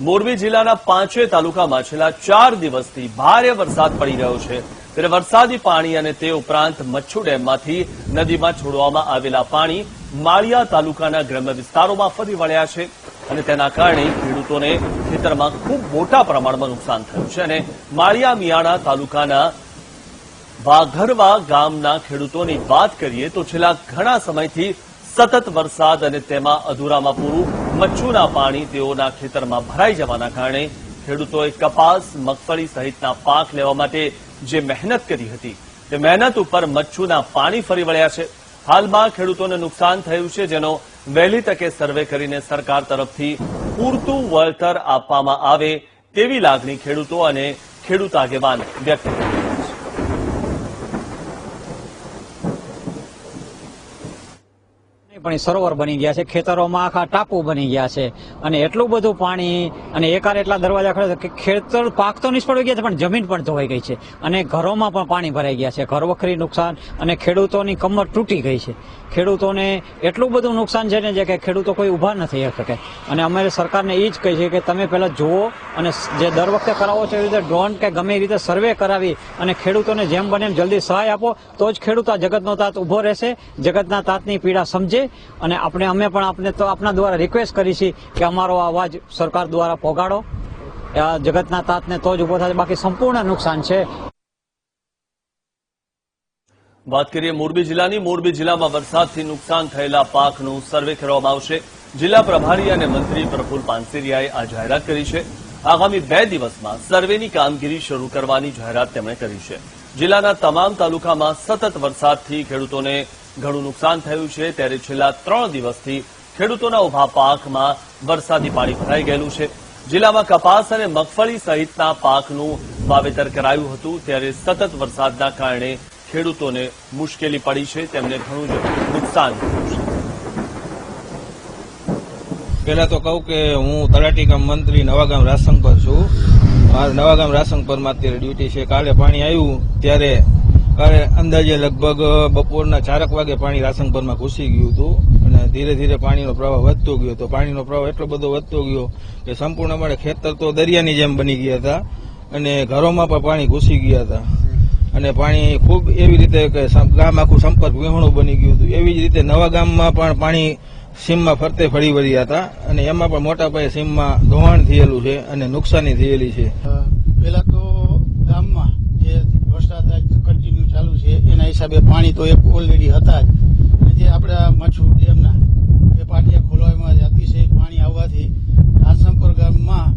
મોરબી જિલ્લાના પાંચે તાલુકામાં છેલ્લા ચાર દિવસથી ભારે વરસાદ પડી રહ્યો છે. ત્યારે વરસાદી પાણી અને તે ઉપરાંત મચ્છુ ડેમમાંથી નદીમાં છોડવામાં આવેલા પાણી માળિયા તાલુકાના ગ્રામ્ય વિસ્તારોમાં ફરી વળ્યા છે અને તેના કારણે ખેડૂતોને ખેતરમાં ખૂબ મોટા પ્રમાણમાં નુકસાન થયું છે અને માળિયા મિયાણા તાલુકાના વાઘરવા ગામના ખેડૂતોની વાત કરીએ તો છેલ્લા ઘણા સમયથી સતત વરસાદ અને તેમાં અધૂરામાં પૂરું મચ્છુના પાણી તેઓના ખેતરમાં ભરાઈ જવાના કારણે ખેડૂતોએ કપાસ, મગફળી સહિતના પાક લેવા માટે જે મહેનત કરી હતી, તે મહેનત ઉપર મચ્છુના પાણી ફરી વળ્યા છે. હાલમાં ખેડૂતોને નુકસાન થયું છે, જેનો વહેલી તકે સર્વે કરીને સરકાર તરફથી પૂરતું વળતર આપવામાં આવે તેવી લાગણી ખેડૂતો અને ખેડૂત આગેવાન વ્યક્ત કરી રહ્યા છે પણ સરોવર બની ગયા છે. ખેતરોમાં આખા ટાપુ બની ગયા છે. અને એટલું બધું પાણી અને એકાર એટલા દરવાજા ખડે કે ખેતર પાક તો નિષ્ફળ ગયા છે, પણ જમીન પણ ધોવાઈ ગઈ છે. અને ઘરોમાં પણ પાણી ભરાઈ ગયા છે. ઘર વખરી નુકસાન અને ખેડૂતોની કમર તૂટી ગઈ છે. ખેડૂતોને એટલું બધું નુકસાન છે ને જે કે ખેડૂતો કોઈ ઊભા ન થઈ શકે. અને અમે સરકારને એ જ કહી છે કે તમે પહેલાં જુઓ અને જે દર વખતે કરાવો છો એ રીતે ડ્રોન કે ગમે એ રીતે સર્વે કરાવી અને ખેડૂતોને જેમ બને એમ જલ્દી સહાય આપો, તો જ ખેડૂત આ જગતનો તાત ઊભો રહેશે. જગતના તાતની પીડા સમજે અને આપણે અમે પણ આપને તો આપના દ્વારા રિક્વેસ્ટ કરી છે કે અમારો અવાજ સરકાર દ્વારા પહોંચાડો જગતના તાતને તો જ ઊભો થશે બાકી સંપૂર્ણ નુકસાન છે. વાત કરીએ મોરબી જિલ્લાની. મોરબી જિલ્લામાં વરસાદથી નુકસાન થયેલા પાકનું સર્વે કરવામાં આવશે. જિલ્લા પ્રભારી અને મંત્રી પ્રફુલ પાનસેરિયાએ આ જાહેરાત કરી છે. આગામી બે દિવસમાં સર્વેની કામગીરી શરૂ કરવાની જાહેરાત તેમણે કરી છે. જિલ્લાના તમામ તાલુકામાં સતત વરસાદથી ખેડૂતોને ઘણું નુકસાન થયું છે. ત્યારે છેલ્લા ત્રણ દિવસથી ખેડૂતોના ઊભા પાકમાં વરસાદી પાણી ભરાઈ ગયેલું છે. જિલ્લામાં કપાસ અને મગફળી સહિતના પાકનું વાવેતર કરાયું હતું. ત્યારે સતત વરસાદના કારણે ખેડૂતોને મુશ્કેલી પડી છે. તેમને ઘણું જ નુકસાન પહેલા તો કહું કે હું તલાટી ગામ મંત્રી નવાગામ રાજશંકર છું. આ નવાગામ રાસંગપરમાં અત્યારે ડ્યુટી છે. કાલે પાણી આવ્યું, ત્યારે કાલે અંદાજે લગભગ બપોરના ચારક વાગે પાણી રાસંગપરમાં ઘૂસી ગયું હતું અને ધીરે ધીરે પાણીનો પ્રવાહ વધતો ગયો. તો પાણીનો પ્રવાહ એટલો બધો વધતો ગયો કે સંપૂર્ણ અમારે ખેતર તો દરિયાની જેમ બની ગયા હતા અને ઘરોમાં પણ પાણી ઘૂસી ગયા હતા. અને પાણી ખૂબ એવી રીતે કે ગામ આખું સંપર્ક વિહોણું બની ગયું હતું. એવી જ રીતે નવા ગામમાં પણ પાણી સીમમાં ફરતે ફરી વળ્યા હતા અને એમાં પણ મોટા પાયે સીમમાં ધોવાણ થયેલું છે અને નુકસાની થયેલી છે. પેલા તો ગામમાં જે વરસાદ કન્ટિન્યુ ચાલુ છે, એના હિસાબે પાણી તો એક ઓલરેડી હતા જ. જે આપણા મચ્છુ ડેમના એ પાટિયા ખોલવામાં અતિશય પાણી આવવાથી રાજસંપર ગામમાં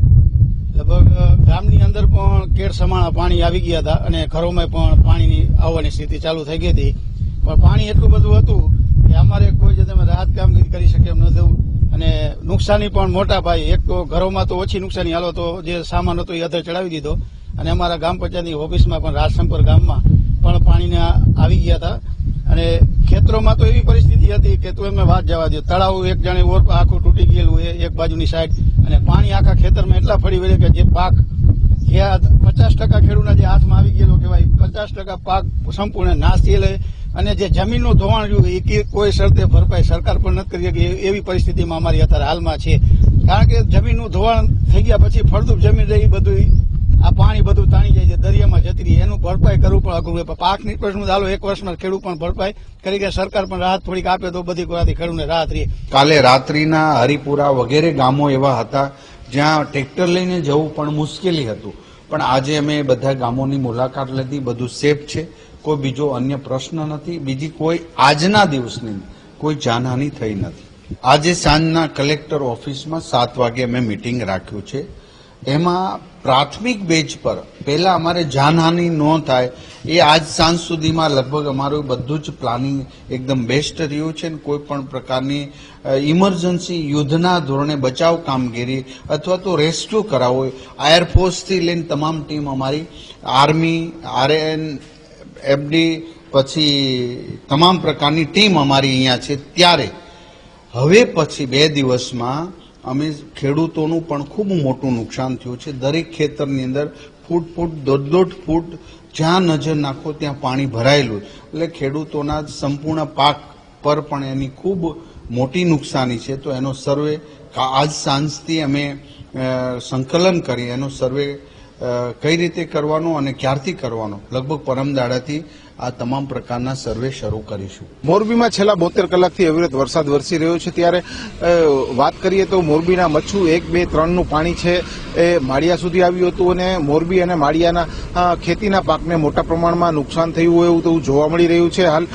લગભગ ગામની અંદર પણ કેળ સમાણા પાણી આવી ગયા હતા અને ઘરોમાં પણ પાણીની આવવાની સ્થિતિ ચાલુ થઈ ગઈ હતી. પણ પાણી એટલું બધું હતું કે અમારે કોઈ જે તમે રાહત કામગીરી કરી શકે એમ ન થયું અને નુકસાની પણ મોટા ભાઈ, એક તો ઘરોમાં તો ઓછી નુકસાની. હાલો તો જે સામાન હતો એ અધર ચડાવી દીધો. અને અમારા ગામ પંચાયતની ઓફિસમાં પણ, રાજશંકર ગામમાં પણ પાણીને આવી ગયા હતા. અને ખેતરોમાં તો એવી પરિસ્થિતિ હતી કે તું એમને વાત જવા દો તળાવ એક જાણે ઓર આખું તૂટી ગયેલું એ એક બાજુની સાઈડ અને પાણી આખા ખેતરમાં એટલા ફરી વળે કે જે પાક પચાસ ટકા ખેડૂતના જે હાથમાં આવી ગયેલો કહેવાય, પચાસ ટકા પાક સંપૂર્ણ નાશ થયેલો અને જે જમીનનું ધોવાણ રહ્યું એ કોઈ શરતે ભરપાઈ સરકાર પણ નથી કરી શકે એવી પરિસ્થિતિમાં અમારી અત્યારે હાલમાં છે. કારણ કે જમીનનું ધોવાણ થઈ ગયા પછી ફળદ્રુપ જમીન રહી બધું આ પાણી બધું તાણી જાય છે, દરિયામાં જતી રહી, એનું ભરપાઈ કરવું પણ અઘરું પાકની પ્રશ્ન ચાલો એક વર્ષમાં ખેડૂત પણ ભરપાઈ કરી કે સરકાર પણ રાહત થોડીક આપે તો બધી કોરાથી ખેડૂતને રાહત રહે. કાલે રાત્રિના હરિપુરા વગેરે ગામો એવા હતા જ્યાં ટ્રેક્ટર લઈને જવું પણ મુશ્કેલી હતું. પણ આજે અમે બધા ગામોની મુલાકાત લીધી, બધું સેફ છે. કોઈ બીજો અન્ય પ્રશ્ન નથી, બીજી કોઈ આજના દિવસની કોઈ જાનહાની થઈ નથી. આજે સાંજના કલેક્ટર ઓફિસમાં સાત વાગે અમે મિટિંગ રાખ્યું છે. એમાં પ્રાથમિક બેચ પર પહેલા અમારે જાનહાનિ ન થાય, એ આજ સાંજ સુધીમાં લગભગ અમારું બધું જ પ્લાનિંગ એકદમ બેસ્ટ રહ્યું છે અને કોઈ પણ પ્રકારની ઇમરજન્સી યુદ્ધના ધોરણે બચાવ કામગીરી અથવા તો રેસ્ક્યુ કરાવવો હોય એરફોર્સથી લઈને તમામ ટીમ અમારી આર્મી આરએન એફડી પછી તમામ પ્રકારની ટીમ અમારી અહીંયા છે ત્યારે. હવે પછી બે દિવસમાં અમે ખેડૂતોનું પણ ખૂબ મોટું નુકસાન થયું છે. દરેક ખેતરની અંદર ફૂટ ફૂટ, દોઢ દોઢ ફૂટ જ્યાં નજર નાખો ત્યાં પાણી ભરાયેલું એટલે ખેડૂતોના સંપૂર્ણ પાક પર પણ એની ખૂબ મોટી નુકસાની છે. તો એનો સર્વે આજ સાંજથી અમે સંકલન કરી. એનો સર્વે કઈ રીતે કરવાનો અને ક્યારથી કરવાનો? લગભગ પરમ દાડાથી આ તમામ પ્રકારના સર્વે શરૂ કરીશું. મોરબીમાં છેલ્લા બોતેર કલાકથી અવિરત વરસાદ વરસી રહ્યો છે. ત્યારે વાત કરીએ તો મોરબીના મચ્છુ એક, બે, ત્રણનું પાણી છે એ માળિયા સુધી આવ્યું હતું અને મોરબી અને માળિયાના ખેતીના પાકને મોટા પ્રમાણમાં નુકસાન થયું હોય એવું તેવું જોવા મળી રહ્યું છે. હાલ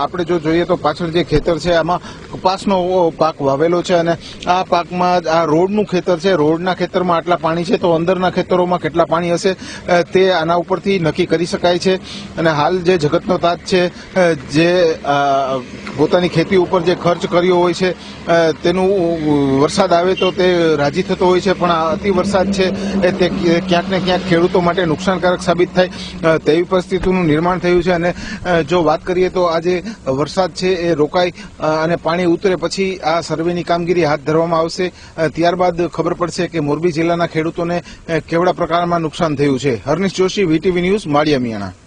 આપણે જો જોઈએ તો પાછળ જે ખેતર છે આમાં કપાસનો પાક વાવેલો છે અને આ પાકમાં આ રોડનું ખેતર છે. રોડના ખેતરમાં આટલા પાણી છે તો અંદરના ખેતરોમાં કેટલા પાણી હશે તે આના ઉપરથી નક્કી કરી શકાય છે. અને હાલ જે જગતનો તાત છે જે પોતાની ખેતી ઉપર જે ખર્ચ કર્યો હોય છે તેનું વરસાદ આવે તો તે રાજી થતો હોય છે, પણ આ અતિ વરસાદ છે, એ તે ક્યાંક ને ક્યાંક ખેડૂતો માટે નુકસાનકારક સાબિત થાય તેવી પરિસ્થિતિનું નિર્માણ થયું છે, અને જો વાત કરીએ તો આજે વરસાદ છે, એ રોકાય અને પાણી ઉતરે પછી આ સર્વેની કામગીરી હાથ ધરવામાં આવશે ત્યારબાદ ખબર પડશે કે મોરબી જિલ્લાના ખેડૂતોને કેવડા પ્રકારમાં નુકસાન થયું છે. Harnish Joshi, VTV news, Maliya Miyana.